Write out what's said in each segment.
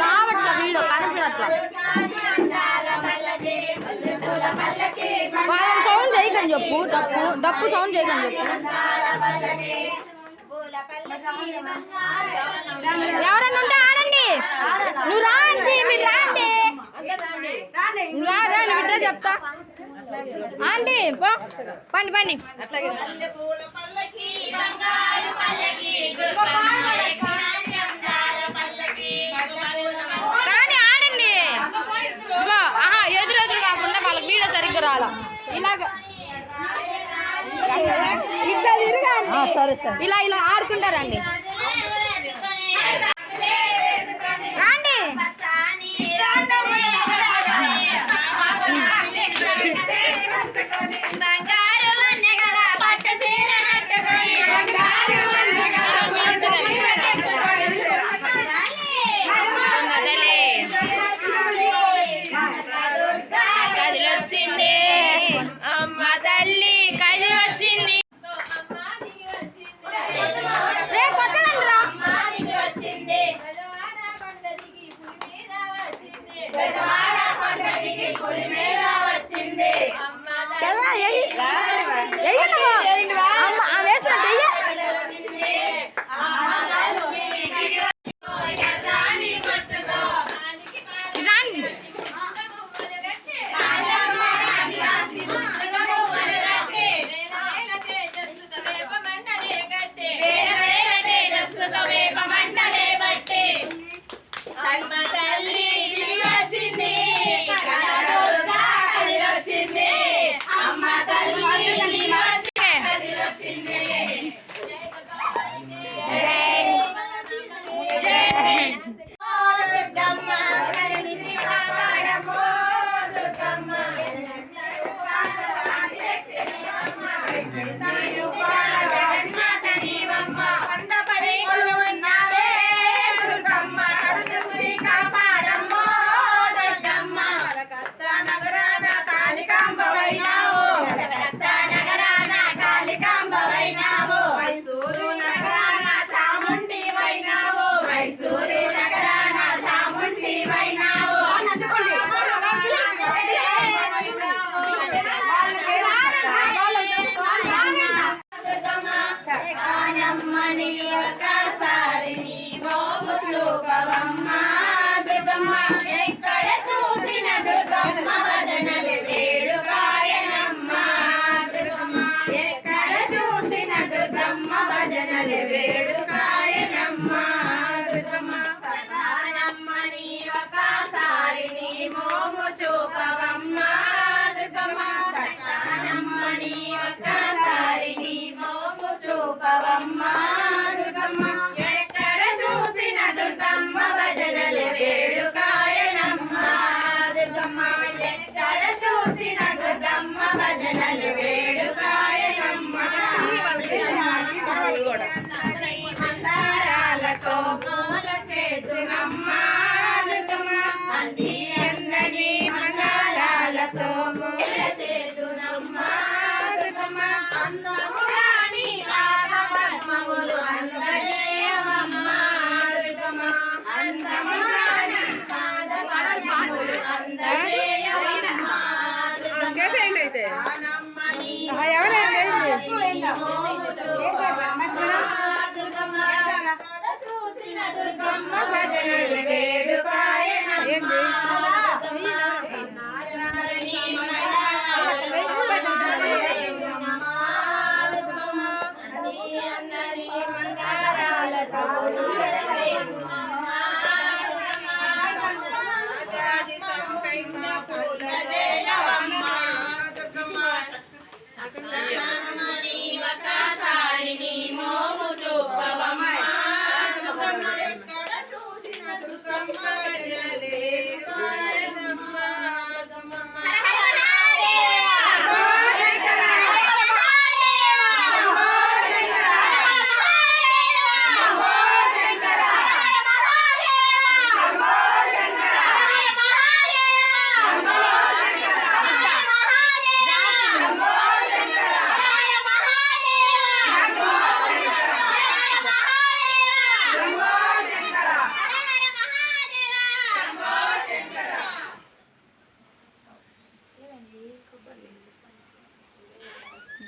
రావట్లా వీడు కనపడట్లా. సౌండ్ చేయకని చెప్పు డప్పు డప్పు సౌండ్ చేయకని చెప్పు. ఎవరన్నా ఉంటే ఆడండి. నువ్వు రాండి మీరు రాండి. చెప్తా. ఆంటీ పండి పండి. అట్లాగే. ఇలాగ. ఇలా ఇలా ఆడుకుంటారండి. Yeah. வாழ்க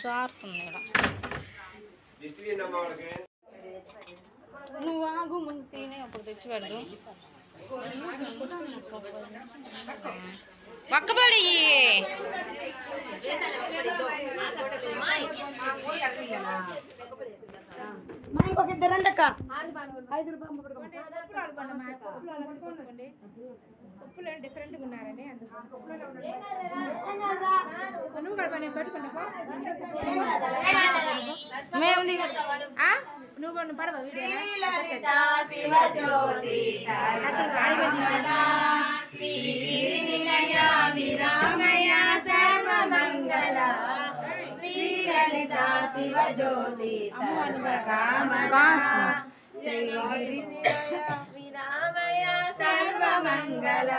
జారుతుంది నువ్వు ఆగు ముందు తినే అప్పుడు తెచ్చిపెడదు పక్కబడి ఇంకొక ఇద్దరు రండి అక్క. డిఫరెంట్గా ఉన్నారని అందుకు. నువ్వు పడవ విరామయ సర్వమంగళ. శ్రీలలిత శివజ్యోతి సర్వకామదా శ్రీగిరినిలయ విరామయ సర్వమంగళ.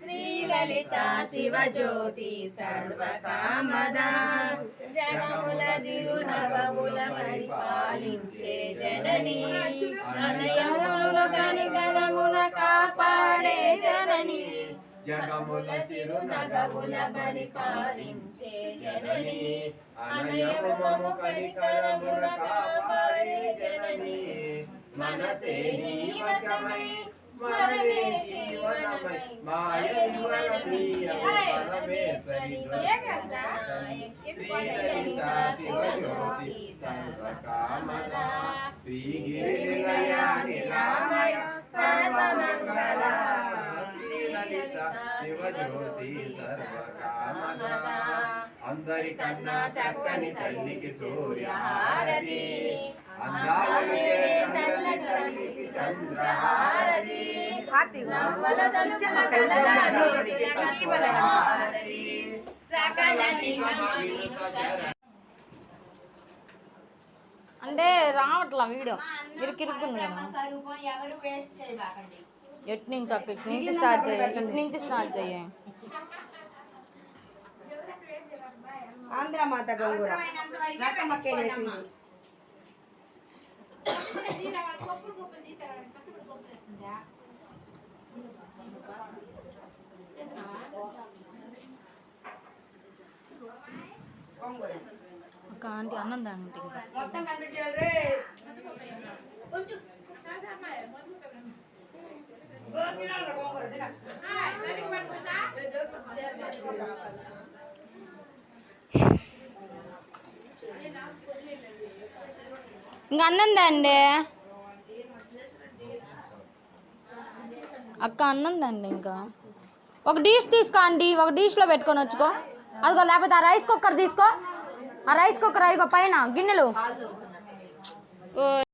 శ్రీలలిత శివజ్యోతి సర్వకామదా జగముల జిరు నగముల పరిపాలించే జనని. అనయముల కనికరముల కాపాడే జనని. జగముల చిరు నగముల పరిపాలించే జనని అనయముల కనికరముల కాపాడే జనని. మనసే నీ వశమై స్మరణే జీవనమై మాయ యువన ప్రియ పరమేశ్వరి శ్రీలలిత శివజ్యోతి సర్వకామద శ్రీగిరినిలయ నిరామయ సర్వమంగళ. శ్రీలలిత శివజ్యోతి సర్వకామద అందరికన్నా చక్కని తల్లికి సూర్యహారతి అందాలకే చల్లని తల్లికి చంద్రహారతి నవ్వల దలుచన కళ్ళ అంటే రావట్లా వీడియో ఇరుకిరుక్కుంది కదా ఎటు నుంచి అక్క? ఇటు నుంచి స్టార్ట్ చేయి. ఇటు నుంచి స్టార్ట్ చేయి. ఆంధ్రమాత గంగుర రసమక్కేలేసింది కొప్పులు కొప్పులు తీసారు పక్కన కొప్పులు వేస్తుందా గంగుర ఒక ఆంటీ అన్నం తాగండి ఇంకా. మొత్తం ఇంకా అన్నం అండి అక్క అన్నందండి ఇంకా. ఒక డిష్ తీసుకో అండి ఒక డిష్లో పెట్టుకొని వచ్చుకో. అదిగో లేకపోతే ఆ రైస్ కుక్కర్ తీసుకో. ఆ రైస్ కుక్కర్ అదిగో పైన గిన్నెలు.